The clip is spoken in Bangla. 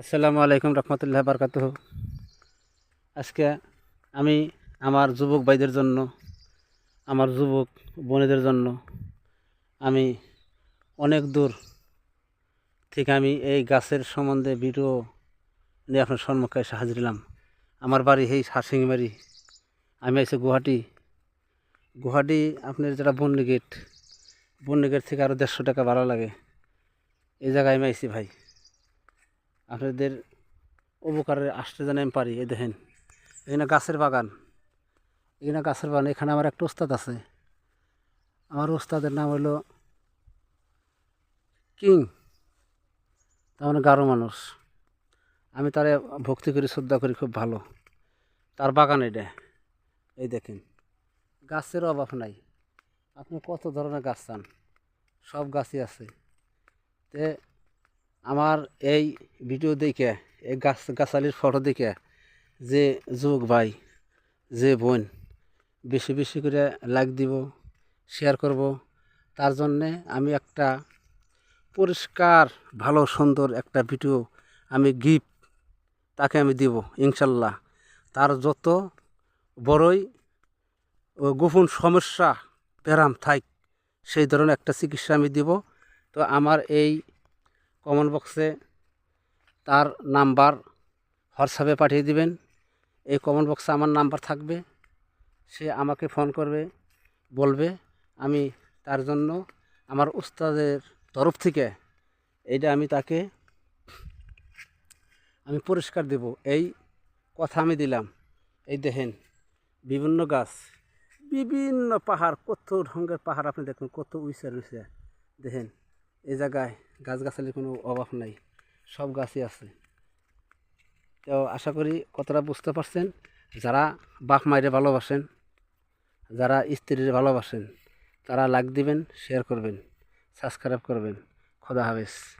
আসসালামু আলাইকুম রহমতুল্লাহ বারকাত আজকে আমি আমার যুবক ভাইদের জন্য, আমার যুবক বোনেদের জন্য আমি অনেক দূর থেকে আমি এই গাছের সম্বন্ধে ভিডিও নিয়ে আপনার সম্মুখে এসে হাজিরলাম আমার বাড়ি এই হাসিংবাড়ি আমি আছি গুয়াহাটি। গুয়াহাটি আপনার যেটা বন্নি গেট থেকে আরও দেড়শো টাকা ভাড়া লাগে। এই জায়গায় আমি আইছি ভাই। আপনাদের উপকারে আসতে জানে আমি পারি, এই দেখেন। এখানে গাছের বাগান। এখানে গাছের বাগান। এখানে আমার একটা ওস্তাদ আছে। আমার ওস্তাদের নাম হলো কিং। তার মানে গারো মানুষ। আমি তারে ভক্তি করি, শ্রদ্ধা করি, খুব ভালো। তার বাগান এটা। এই দেখেন। গাছের অভাব নাই। আপনি কত ধরনের গাছ চান? সব গাছই আছে। তে আমার এই ভিডিও দেখে, এই গাছ, গাছালির ফটো দেখে যে যুবক ভাই, যে বোন বেশি বেশি করে লাইক দিব শেয়ার করব, তার জন্যে আমি একটা পরিষ্কার, ভালো, সুন্দর একটা ভিডিও আমি গিফট তাকে আমি দিব, ইনশাল্লাহ। তার যত বড়ই গোপন সমস্যা ব্যারাম থাক, সেই ধরনের একটা চিকিৎসা আমি দিব। তো আমার এই কমেন্ট বক্সে তার নাম্বার হোয়াটসঅ্যাপে পাঠিয়ে দিবেন। এই কমেন্ট বক্সে আমার নাম্বার থাকবে। সে আমাকে ফোন করবে, বলবে, আমি তার জন্য আমার উস্তাদের তরফ থেকে এইটা আমি তাকে আমি পুরস্কার দেব। এই কথা আমি দিলাম। এই দেখেন, বিভিন্ন গাছ, বিভিন্ন পাহাড়, কত ঢঙ্গের পাহাড় আপনি দেখুন, কত উইসা রয়েছে দেখেন এই জায়গায় গাছগাছালির কোনো অভাব নাই, সব গাছই আছে। তো আশা করি কতটা বুঝতে পারছেন, যারা বাপ মায়ের ভালোবাসেন, যারা স্ত্রীর ভালোবাসেন, তারা লাইক দিবেন শেয়ার করবেন সাবস্ক্রাইব করবেন। খোদা হাফেজ।